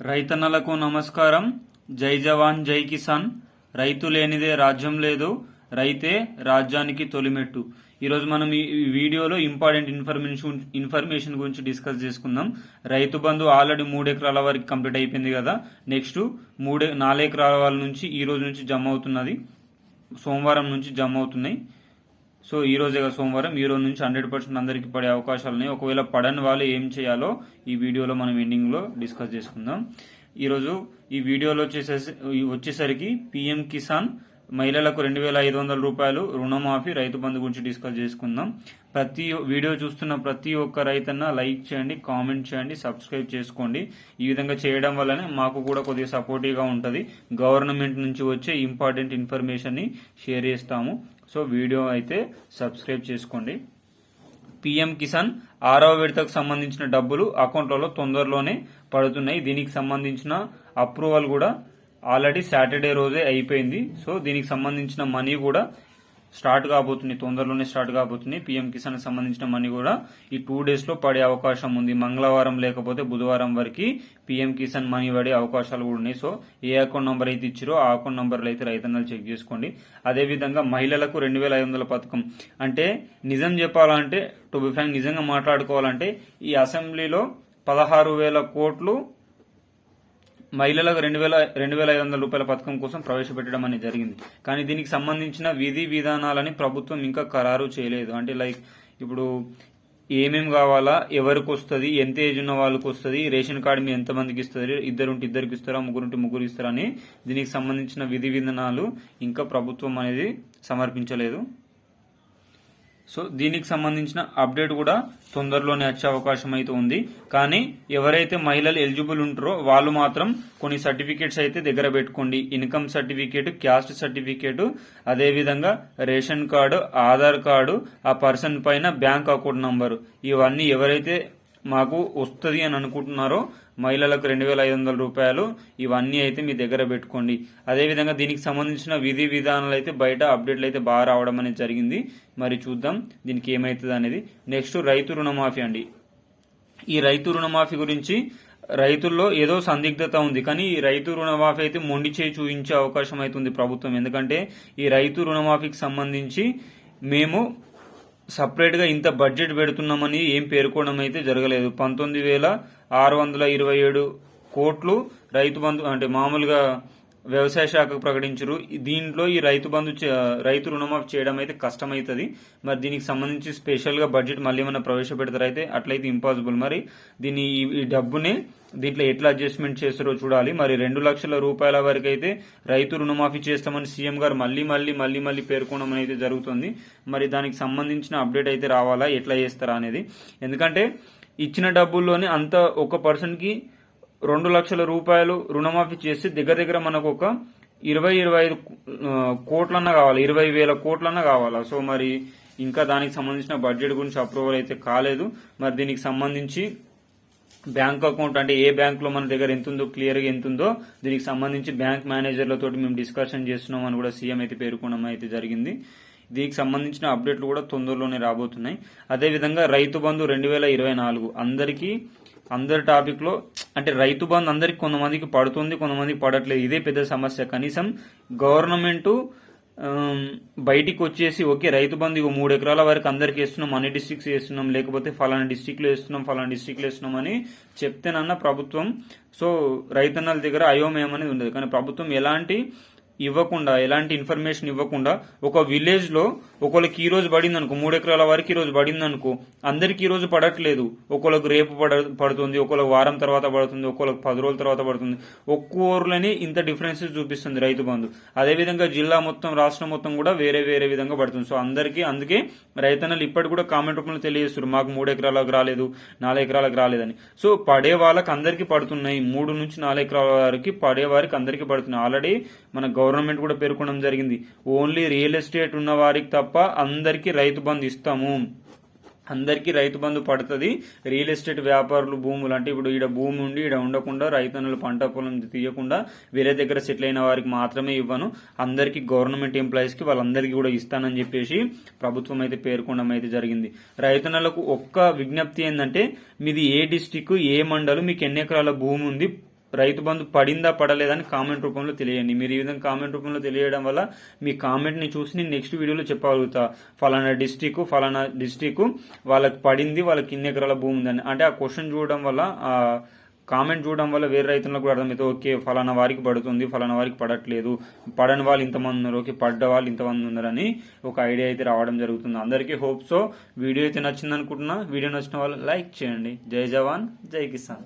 రైతన్నలకు నమస్కారం. జై జవాన్ జై కిసాన్. రైతు లేనిదే రాజ్యం లేదు. రైతే రాజ్యానికి తొలిమెట్టు. ఈరోజు మనం ఈ వీడియోలో ఇంపార్టెంట్ ఇన్ఫర్మేషన్ ఇన్ఫర్మేషన్ గురించి డిస్కస్ చేసుకుందాం. రైతు బంధు ఆల్రెడీ మూడు ఎకరాల వరకు కంప్లీట్ అయిపోయింది కదా. నెక్స్ట్ మూడు నాలుగు ఎకరాల నుంచి ఈ రోజు నుంచి జమ అవుతున్నది. సోమవారం నుంచి జమ అవుతున్నాయి. సో ఈ రోజే సోమవారం ఈ రోజు నుంచి హండ్రెడ్ పర్సెంట్ అందరికీ పడే అవకాశాలని ఒకవేళ పడని వాళ్ళు ఏం చేయాలో ఈ వీడియోలో మనం ఎండింగ్లో డిస్కస్ చేసుకుందాం. ఈరోజు ఈ వీడియోలో వచ్చేసేసి వచ్చేసరికి పిఎం కిసాన్ మహిళలకు రెండు వేల ఐదు వందల రూపాయలు రుణమాఫీ రైతు బంధు గురించి డిస్కస్ చేసుకుందాం. ప్రతి వీడియో చూస్తున్న ప్రతి ఒక్క రైతన్న లైక్ చేయండి కామెంట్ చేయండి సబ్స్క్రైబ్ చేసుకోండి. ఈ విధంగా చేయడం వల్లనే మాకు కూడా కొద్దిగా సపోర్టివ్గా ఉంటుంది. గవర్నమెంట్ నుంచి వచ్చే ఇంపార్టెంట్ ఇన్ఫర్మేషన్ని షేర్ చేస్తాము. సో వీడియో అయితే సబ్స్క్రైబ్ చేసుకోండి. పిఎం కిసాన్ ఆరవ విడతకు సంబంధించిన డబ్బులు అకౌంట్లలో తొందరలోనే పడుతున్నాయి. దీనికి సంబంధించిన అప్రూవల్ కూడా ఆల్రెడీ సాటర్డే రోజే అయిపోయింది. సో దీనికి సంబంధించిన మనీ కూడా స్టార్ట్ కాబోతుంది తొందరలోనే స్టార్ట్ కాబోతుంది పీఎం కిసాన్ సంబంధించిన మనీ కూడా ఈ టూ డేస్లో పడే అవకాశం ఉంది. మంగళవారం లేకపోతే బుధవారం వరకు పీఎం కిసాన్ మనీ పడే అవకాశాలు కూడా ఉన్నాయి. సో ఏ అకౌంట్ నంబర్ అయితే ఇచ్చారో ఆ అకౌంట్ నంబర్లు అయితే రైతన్నలు చెక్ చేసుకోండి. అదేవిధంగా మహిళలకు రెండు వేల ఐదు వందల పథకం. అంటే నిజం చెప్పాలంటే టు బి ఫ్రాంక్ నిజంగా మాట్లాడుకోవాలంటే ఈ అసెంబ్లీలో పదహారు వేల కోట్లు మహిళలకు రెండు వేల రెండు వేల ఐదు వందల రూపాయల పథకం కోసం ప్రవేశపెట్టడం అనేది జరిగింది. కానీ దీనికి సంబంధించిన విధి విధానాలని ప్రభుత్వం ఇంకా ఖరారు చేయలేదు. అంటే లైక్ ఇప్పుడు ఏమేమి కావాలా ఎవరికి వస్తుంది ఎంత ఏజ్ ఉన్న వాళ్ళకి వస్తుంది రేషన్ కార్డు మీ ఎంతమందికి ఇస్తుంది ఇద్దరుంటే ఇద్దరికి ఇస్తారా ముగ్గురుంటే ముగ్గురు ఇస్తారా అని దీనికి సంబంధించిన విధి విధానాలు ఇంకా ప్రభుత్వం అనేది సమర్పించలేదు. సో దీనికి సంబంధించిన అప్డేట్ కూడా తొందరలోనే వచ్చే అవకాశం అయితే ఉంది. కానీ ఎవరైతే మహిళలు ఎలిజిబుల్ ఉంటారో వాళ్ళు మాత్రం కొన్ని సర్టిఫికేట్స్ అయితే దగ్గర పెట్టుకోండి. ఇన్కమ్ సర్టిఫికేట్ క్యాస్ట్ సర్టిఫికేట్ అదేవిధంగా రేషన్ కార్డు ఆధార్ కార్డు ఆ పర్సన్ పైన బ్యాంక్ అకౌంట్ నంబరు. ఇవన్నీ ఎవరైతే మాకు వస్తుంది అని అనుకుంటున్నారో మహిళలకు రెండు వేల ఐదు వందల రూపాయలు ఇవన్నీ అయితే మీ దగ్గర పెట్టుకోండి. అదేవిధంగా దీనికి సంబంధించిన విధి విధానాలు అయితే బయట అప్డేట్లు అయితే బాగా రావడం అనేది జరిగింది. మరి చూద్దాం దీనికి ఏమవుతుంది అనేది. నెక్స్ట్ రైతు రుణమాఫీ అండి. ఈ రైతు రుణమాఫీ గురించి రైతుల్లో ఏదో సందిగ్ధత ఉంది. కానీ ఈ రైతు రుణమాఫీ అయితే మొండి చేయి చూపించే అవకాశం అవుతుంది ప్రభుత్వం. ఎందుకంటే ఈ రైతు రుణమాఫీకి సంబంధించి మేము సపరేట్గా ఇంత బడ్జెట్ పెడుతున్నామని ఏం పేర్కోవడం అయితే జరగలేదు. పంతొమ్మిది వేల ఆరు వందల ఇరవై ఏడు కోట్లు రైతు బంధు అంటే మామూలుగా వ్యవసాయ శాఖకు ప్రకటించరు. దీంట్లో ఈ రైతు బంధు రైతు రుణమాఫీ చేయడం అయితే కష్టమవుతుంది మరి దీనికి సంబంధించి స్పెషల్గా బడ్జెట్ మళ్ళీ ఏమైనా ప్రవేశపెడతారు అయితే అట్లయితే ఇంపాసిబుల్. మరి దీన్ని ఈ- డబ్బుని దీంట్లో ఎట్లా అడ్జస్ట్మెంట్ చేస్తారో చూడాలి. మరి రెండు లక్షల రూపాయల వరకు అయితే రైతు రుణమాఫీ చేస్తామని సీఎం గారు మళ్ళీ మళ్ళీ మళ్ళీ మళ్ళీ పేర్కొనడం అయితే జరుగుతుంది. మరి దానికి సంబంధించిన అప్డేట్ అయితే రావాలా? ఎట్లా చేస్తారా అనేది. ఎందుకంటే ఇచ్చిన డబ్బుల్లోనే అంత ఒక పర్సన్కి రెండు లక్షల రూపాయలు రుణమాఫీ చేసి దగ్గర దగ్గర మనకు ఒక ఇరవై ఇరవై ఐదు ఆ, కోట్లన్నా కావాలి. ఇరవై వేల కోట్లన్నా కావాలా? సో మరి ఇంకా దానికి సంబంధించిన బడ్జెట్ గురించి అప్రూవల్ అయితే కాలేదు. మరి దీనికి సంబంధించి బ్యాంక్ అకౌంట్ అంటే ఏ బ్యాంక్లో మన దగ్గర ఎంత ఉందో క్లియర్గా ఎంత ఉందో దీనికి సంబంధించి బ్యాంక్ మేనేజర్లతో మేము డిస్కషన్ చేస్తున్నాం అని కూడా సీఎం అయితే పేర్కొనడం అయితే జరిగింది. దీనికి సంబంధించిన అప్డేట్లు కూడా తొందరలోనే రాబోతున్నాయి. అదేవిధంగా రైతు బంధు రెండు వేల ఇరవై నాలుగు. అందరికీ అందరి టాపిక్లో అంటే రైతు బంధు అందరికి కొంతమందికి పడుతుంది కొంతమందికి పడట్లేదు. ఇదే పెద్ద సమస్య. కనీసం గవర్నమెంట్ బయటికి వచ్చేసి ఓకే రైతు బంధు ఇగో మూడు ఎకరాల వరకు అందరికి వేస్తున్నాం అన్ని డిస్ట్రిక్ట్స్ వేస్తున్నాం లేకపోతే ఫలానా డిస్టిక్లో వేస్తున్నాం ఫలానా డిస్టిక్లో వేస్తున్నాం అని చెప్తేనన్న ప్రభుత్వం. సో రైతన్నల దగ్గర అయోమయం అనేది ఉండదు. కానీ ప్రభుత్వం ఎలాంటి ఇవ్వకుండా ఎలాంటి ఇన్ఫర్మేషన్ ఇవ్వకుండా ఒక విలేజ్లో ఒకళ్ళకి ఈ రోజు పడింది అనుకో మూడు ఎకరాల వరకు ఈ రోజు పడింది అనుకో అందరికి ఈ రోజు పడట్లేదు. ఒకళ్ళకి రేపు పడ పడుతుంది ఒకళ్ళకి వారం తర్వాత పడుతుంది ఒకళ్ళకి పది రోజుల తర్వాత పడుతుంది. ఒక్క ఇంత డిఫరెన్సెస్ చూపిస్తుంది రైతు బంధు. అదేవిధంగా జిల్లా మొత్తం రాష్ట్రం మొత్తం కూడా వేరే వేరే విధంగా పడుతుంది. సో అందరికీ అందుకే రైతన్నలు ఇప్పటి కూడా కామెంట్ రూపంలో తెలియజేస్తారు మాకు మూడు ఎకరాలకు రాలేదు నాలుగు ఎకరాలకు రాలేదని. సో పడే వాళ్ళకి అందరికీ పడుతున్నాయి. మూడు నుంచి నాలుగు ఎకరాల వరకు పడే వారికి అందరికీ పడుతున్నాయి. ఆల్రెడీ మన గవర్నమెంట్ కూడా పేర్కొనడం జరిగింది. ఓన్లీ రియల్ ఎస్టేట్ ఉన్న వారికి తప్ప అందరికీ రైతు బంధు ఇస్తాము. అందరికీ రైతు బంధు పడుతుంది. రియల్ ఎస్టేట్ వ్యాపారులు భూములు అంటే ఇప్పుడు ఈడ భూమి ఉండి ఈడ ఉండకుండా రైతన్నులు పంట పొలం తీయకుండా వేరే దగ్గర సెటిల్ అయిన వారికి మాత్రమే ఇవ్వను. అందరికీ గవర్నమెంట్ ఎంప్లాయీస్కి వాళ్ళందరికీ కూడా ఇస్తానని చెప్పేసి ప్రభుత్వం అయితే పేర్కొనడం అయితే జరిగింది. రైతన్నలకు ఒక్క విజ్ఞప్తి ఏంటంటే మీది ఏ డిస్టిక్ ఏ మండలం మీకు ఎన్ని ఎకరాల భూమి ఉంది రైతు బంధు పడిందా పడలేదని కామెంట్ రూపంలో తెలియండి. మీరు ఈ విధంగా కామెంట్ రూపంలో తెలియడం వల్ల మీ కామెంట్ని చూసి నేను నెక్స్ట్ వీడియోలో చెప్పగలుగుతా. ఫలానా డిస్టిక్ ఫలానా డిస్టిక్ వాళ్ళకి పడింది వాళ్ళకి ఇన్ని ఎకరాల భూమి ఉందని. అంటే ఆ క్వశ్చన్ చూడడం వల్ల ఆ కామెంట్ చూడడం వల్ల వేరే రైతులకు కూడా అర్థమైతే ఓకే ఫలానా వారికి పడుతుంది ఫలానా వారికి పడట్లేదు. పడని వాళ్ళు ఇంతమంది ఉన్నారు ఓకే పడ్డ వాళ్ళు ఇంతమంది ఉన్నారని ఒక ఐడియా అయితే రావడం జరుగుతుంది. అందరికీ హోప్ సో వీడియో అయితే నచ్చింది అనుకుంటున్నా వీడియో నచ్చిన వాళ్ళు లైక్ చేయండి. జై జవాన్ జై కిసాన్.